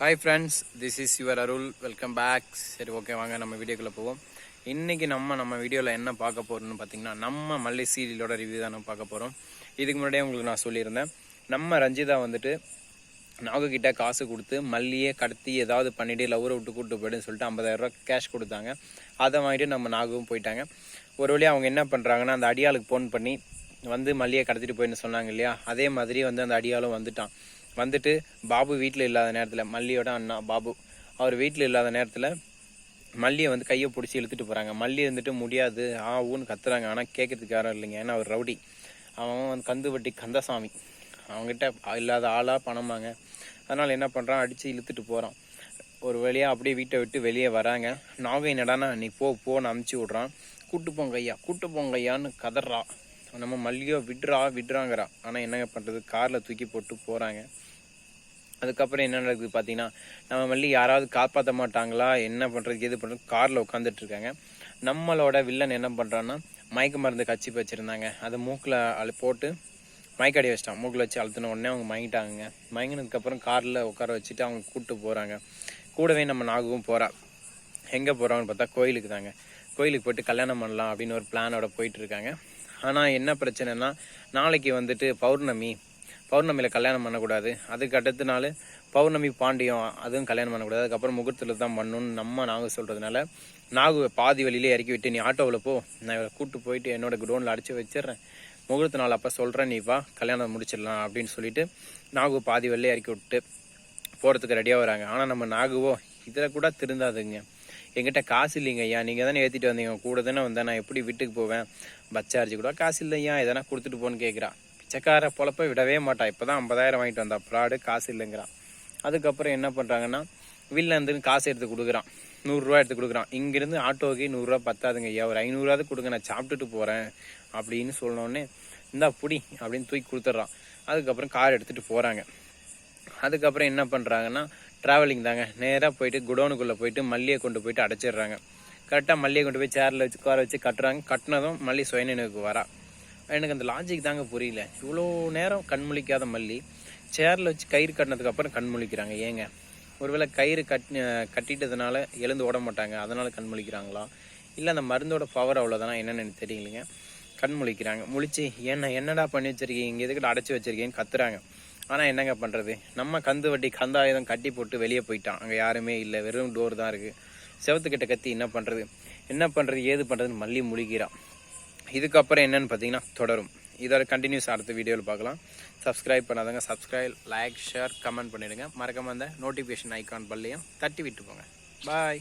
Hi friends this is your Arul welcome back சரி okay வாங்க நம்ம வீடியோக்குள்ளே போவோம். இன்றைக்கி நம்ம நம்ம வீடியோவில் என்ன பார்க்க போகிறோம்னு பார்த்தீங்கன்னா நம்ம மல்லி சீரியலோட ரிவ்யூ தான் நம்ம பார்க்க போகிறோம் இதுக்கு முன்னாடியே உங்களுக்கு நான் சொல்லியிருந்தேன். நம்ம ரஞ்சிதா வந்துட்டு நாகக்கிட்ட காசு கொடுத்து மல்லியே கடத்தி ஏதாவது பண்ணிட்டு லவ்வரை விட்டு கூப்பிட்டு போயிடுன்னு சொல்லிட்டு ஐம்பதாயிரரூவா கேஷ் கொடுத்தாங்க. அதை வாங்கிட்டு நம்ம நாகவும் போயிட்டாங்க. ஒரு வழியாக அவங்க என்ன பண்ணுறாங்கன்னா அந்த அடியாளுக்கு ஃபோன் பண்ணி வந்து மல்லியை கடத்திட்டு போயின்னு சொன்னாங்க இல்லையா? அதே மாதிரி வந்து அந்த அடியாலும் வந்துட்டான். வந்துட்டு பாபு வீட்டில் இல்லாத நேரத்தில் மல்லியோட அண்ணா பாபு அவர் வீட்டில் இல்லாத நேரத்தில் மல்லியை வந்து கையை பிடிச்சி இழுத்துட்டு போகிறாங்க மல்லி இருந்துட்டு முடியாது ஆ ஊன்னு கத்துறாங்க. ஆனால் கேட்கறதுக்கு யாரும் இல்லைங்க. ஏன்னா அவர் ரவுடி. அவன் வந்து கந்துவட்டி கந்தசாமி. அவங்ககிட்ட இல்லாத ஆளாக பணமாங்க அதனால் என்ன பண்ணுறான் அடித்து இழுத்துட்டு போகிறான் ஒரு வழியாக அப்படியே வீட்டை விட்டு வெளியே வராங்க. நாகை நடனா நீ போ போன்னு அமுச்சு விட்றான். கூட்டு போங்க ஐயா கூட்டு போங்க ஐயான்னு கதறா. நம்ம மல்லியோ விட்றா விட்றாங்கிறா. ஆனால் என்னங்க பண்ணுறது காரில் தூக்கி போட்டு போகிறாங்க அதுக்கப்புறம் என்ன நடக்குது பார்த்தீங்கன்னா நம்ம மல்லி யாராவது காப்பாற்ற மாட்டாங்களா? என்ன பண்ணுறது எது பண்ணுறது காரில் உட்காந்துட்டு இருக்காங்க. நம்மளோட வில்லன் என்ன பண்ணுறான்னா மயக்க மருந்து கச்சி வச்சுருந்தாங்க. அதை மூக்கில் அழு போட்டு மயக்கடி வச்சிட்டான். மூக்கில் வச்சு அழுத்தின உடனே அவங்க மயங்கிட்டாங்க மயங்கினதுக்கப்புறம் காரில் உட்கார வச்சுட்டு அவங்க கூப்பிட்டு போகிறாங்க கூடவே நம்ம நாகவும் போகிறா எங்கே போகிறாங்கன்னு பார்த்தா கோயிலுக்கு தாங்க. கோயிலுக்கு போயிட்டு கல்யாணம் பண்ணலாம் அப்படின்னு ஒரு பிளானோட போயிட்டு இருக்காங்க. ஆனால் என்ன பிரச்சனைனா நாளைக்கு வந்துட்டு பௌர்ணமி பௌர்ணமியில் கல்யாணம் பண்ணக்கூடாது. அதுக்கு அடுத்த நாள் பௌர்ணமி பாண்டியம் அதுவும் கல்யாணம் பண்ணக்கூடாது. அதுக்கப்புறம் முகூர்த்தத்தில் தான் பண்ணணும்னு நம்ம நாகு சொல்கிறதுனால நாகு பாதி வழியிலே இறக்கி விட்டு நீ ஆட்டோவில் போ. நான் இவரை கூப்பிட்டு போயிட்டு என்னோட குடோனில் அடித்து வச்சிடுறேன். முகூர்த்த நாள் அப்போ சொல்கிறேன் நீ வா கல்யாணம் முடிச்சிடலாம் அப்படின்னு சொல்லிட்டு நாகு பாதி வழியிலே இறக்கி விட்டு போகிறதுக்கு ரெடியாக வராங்க. ஆனால் நம்ம நாகுவோ இதில் கூட திருந்தாதுங்க. என்கிட்ட காசு இல்லைங்க ஐயா. நீங்கள் தானே ஏற்றிட்டு வந்தீங்க. கூட தானே வந்தேன். நான் எப்படி வீட்டுக்கு போவேன்? பஸ் சார்ஜ் கூட காசு இல்லையா எதனா கொடுத்துட்டு போன்னு கேட்குறான் பிச்சைக்கார பொழப்ப விடவே மாட்டா. இப்போ தான் ஐம்பதாயிரம் வாங்கிட்டு வந்தா. ப்ராடு காசு இல்லைங்கிறான். அதுக்கப்புறம் என்ன பண்ணுறாங்கன்னா வீட்டிலேருந்து காசு எடுத்து கொடுக்குறான். நூறுரூவா எடுத்து கொடுக்குறான். இங்கேருந்து ஆட்டோக்கு நூறுரூவா பத்தாதுங்க ஐயா. ஒரு ஐநூறுவாது கொடுங்க. நான் சாப்பிட்டுட்டு போகிறேன் அப்படின்னு சொன்னோடனே இந்தா புடி அப்படின்னு தூக்கி கொடுத்துட்றான். அதுக்கப்புறம் கார் எடுத்துகிட்டு போகிறாங்க அதுக்கப்புறம் என்ன பண்ணுறாங்கன்னா ட்ராவலிங் தாங்க. நேராக போயிட்டு குடோனுக்குள்ளே போயிட்டு மல்லியை கொண்டு போயிட்டு அடைச்சிடுறாங்க. கரெக்டாக மல்லியை கொண்டு போய் சேரில் வச்சு காரை வச்சு கட்டுறாங்க. கட்டினதும் மல்லி சுயநினைவுக்கு வரா. எனக்கு அந்த லாஜிக் தாங்க புரியல. இவ்வளோ நேரம் கண்முழிக்காத மல்லி சேரில் வச்சு கயிறு கட்டினதுக்கப்புறம் கண் முழிக்கிறாங்க. ஏங்க? ஒருவேளை கயிறு கட் கட்டிட்டதுனால எழுந்து ஓட மாட்டாங்க. அதனால் கண் முழிக்கிறாங்களா? இல்லை அந்த மருந்தோட பவர் அவ்வளோதானா என்னென்னு எனக்கு தெரியலைங்க. கண் முழிக்கிறாங்க. முழிச்சு என்ன என்னடா பண்ணி வச்சுருக்கீங்க? இங்கே எதுக்கிட்ட அடைச்சி வச்சிருக்கீங்கன்னு கத்துறாங்க. ஆனால் என்னங்க பண்ணுறது நம்ம கந்து வட்டி கந்தாயுதம் கட்டி போட்டு வெளியே போயிட்டான். அங்கே யாருமே இல்லை. வெறும் டோர் தான் இருக்குது செவத்துக்கிட்ட கத்தி என்ன பண்ணுறது என்ன பண்ணுறது ஏது பண்ணுறதுன்னு மல்லி முழுகிறான் இதுக்கப்புறம் என்னன்னு பார்த்தீங்கன்னா தொடரும். இதோட கண்டினியூஸ் அடுத்த வீடியோவில் பார்க்கலாம் சப்ஸ்கிரைப் பண்ணாதவங்க சப்ஸ்கிரைப் லைக் ஷேர் கமெண்ட் பண்ணிடுங்க. மறக்காமல் அந்த நோட்டிஃபிகேஷன் ஐக்கான் பல்லையும் தட்டி விட்டு போங்க பாய்